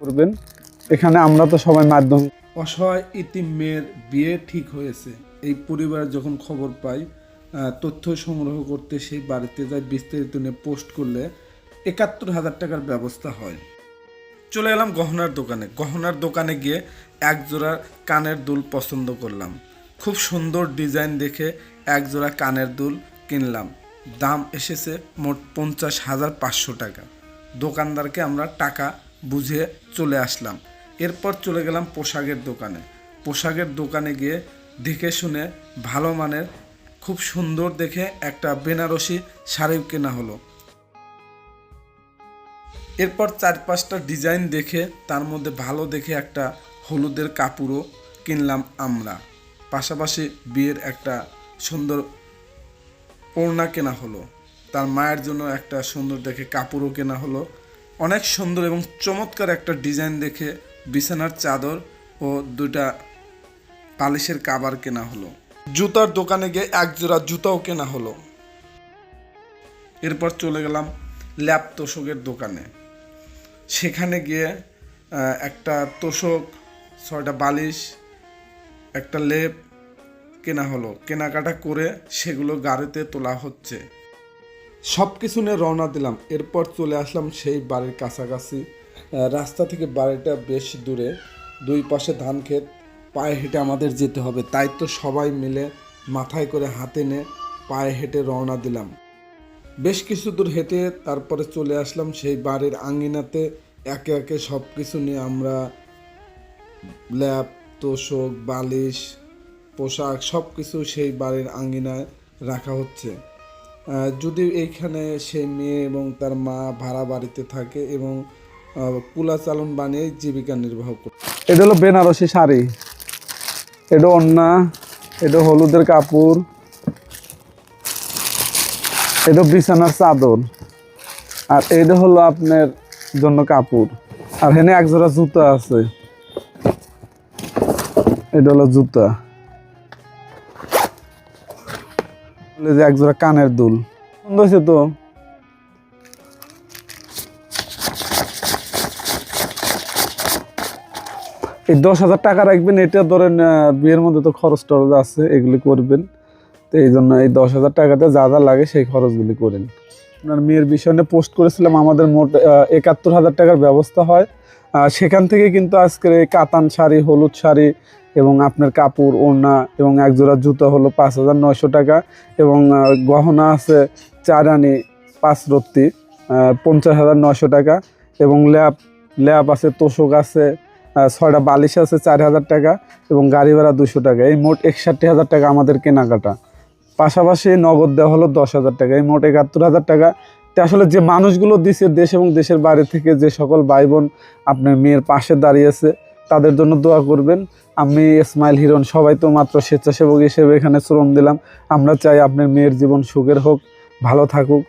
করবেন। এখানে আমরা তো সবাই মাধ্যম। অসহায় ইতিম মেয়ের বিয়ে ঠিক হয়েছে। এই পরিবার যখন খবর পাই তথ্য সংগ্রহ করতে সেই বাড়িতে যায়, বিস্তারিত নিয়ে পোস্ট করলে একাত্তর হাজার টাকার ব্যবস্থা হয়। চলে এলাম গহনার দোকানে। গহনার দোকানে গিয়ে এক জোড়া কানের দুল পছন্দ করলাম। খুব সুন্দর ডিজাইন দেখে এক জোড়া কানের দুল কিনলাম। দাম এসেছে মোট পঞ্চাশ হাজার পাঁচশো টাকা। দোকানদারকে আমরা টাকা বুঝে চলে আসলাম। এরপর চলে গেলাম পোশাকের দোকানে। পোশাকের দোকানে গিয়ে দেখে শুনে ভালো মানের, খুব সুন্দর দেখে একটা বেনারসি শাড়ি কেনা হলো। এরপর চার পাঁচটা ডিজাইন দেখে, তার মধ্যে ভালো দেখে একটা হলুদের কাপড়ও কিনলাম আমরা। পাশাপাশি বিয়ের একটা সুন্দর ওড়না কেনা হলো। তার মায়ের জন্য একটা সুন্দর দেখে কাপড়ও কেনা হলো। অনেক সুন্দর এবং চমৎকার একটা ডিজাইন দেখে বিছানার চাদর ও দুটা পালিশের কাবার কেনা হলো। জুতার দোকানে গিয়ে এক জোড়া জুতাও কেনা হলো। এরপর চলে গেলাম ল্যাপ তোষকের দোকানে। সেখানে গিয়ে একটা তোষক, ছয়টা বালিশ, একটা লেপ কেনা হলো। কেনাকাটা করে সেগুলো গাড়িতে তোলা হচ্ছে। সব কিছু নিয়ে রওনা দিলাম। এরপর চলে আসলাম সেই বাড়ির কাছাকাছি। রাস্তা থেকে বাড়িটা বেশ দূরে। দুই পাশে ধান ক্ষেত। পায়ে হেঁটে আমাদের যেতে হবে। তাই তো সবাই মিলে মাথায় করে হাতে নে পায়ে হেঁটে রওনা দিলাম। বেশ কিছু দূর হেঁটে তারপরে চলে আসলাম সেই বাড়ির আঙ্গিনাতে একে একে সব কিছু নিয়ে আমরা ল্যাপ, তোষক, বালিশ, পোশাক সব কিছু সেই বাড়ির আঙ্গিনায় রাখা হচ্ছে। যদি এইখানে সেই মেয়ে এবং তার মা ভাড়া বাড়িতে থাকে এবং কুলা চালন বানিয়ে জীবিকা নির্বাহ করে। এটা হলো বেনারসি শাড়ি। এটা অন্যা এটা হলুদের কাপড়, এটা বিছানার চাদর, আর এটা হলো আপনার জন্য কাপড়। আর এখানে এক জোড়া জুতা আছে। এটা হলো জুতা। যে এক জোড়া কানের দুল। তো? এই দশ হাজার টাকা রাখবেন, এটা ধরেন বিয়ের মধ্যে তো খরচ টরচ আছে, এগুলি করবেন। তো এই জন্য এই দশ হাজার টাকাতে যা যা লাগে সেই খরচগুলি করেন। আপনার মেয়ের বিষয় নিয়ে পোস্ট করেছিলাম, আমাদের মোট একাত্তর হাজার টাকার ব্যবস্থা হয়। সেখান থেকে কিন্তু আজকের এই কাতান শাড়ি, হলুদ শাড়ি এবং আপনার কাপড়, ওড়না এবং এক জোড়া জুতো হলো পাঁচ হাজার নয়শো টাকা এবং গহনা আছে চার আনি পাঁচ রত্তি পঞ্চাশ হাজার নয়শো টাকা এবং ল্যাপ ল্যাপ আছে, তোষক আছে ছয়টা বালিশ আছে চার হাজার টাকা এবং গাড়ি ভাড়া দুশো টাকা। এই মোট একষট্টি হাজার টাকা আমাদের কেনাকাটা। পাশাপাশি নগদ দেওয়া হলো দশ হাজার টাকা। এই মোট একাত্তর হাজার টাকা। তো আসলে যে মানুষগুলো দিছে দেশ এবং দেশের বাইরে থেকে যে সকল ভাই বোন আপনার মেয়ের পাশে দাঁড়িয়েছে তাদের জন্য দোয়া করবেন। আমি ইসমাইল হিরণ সবাই তো মাত্র স্বেচ্ছাসেবক হিসেবে এখানে শ্রম দিলাম। আমরা চাই আপনার মেয়ের জীবন সুখের হোক, ভালো থাকুক।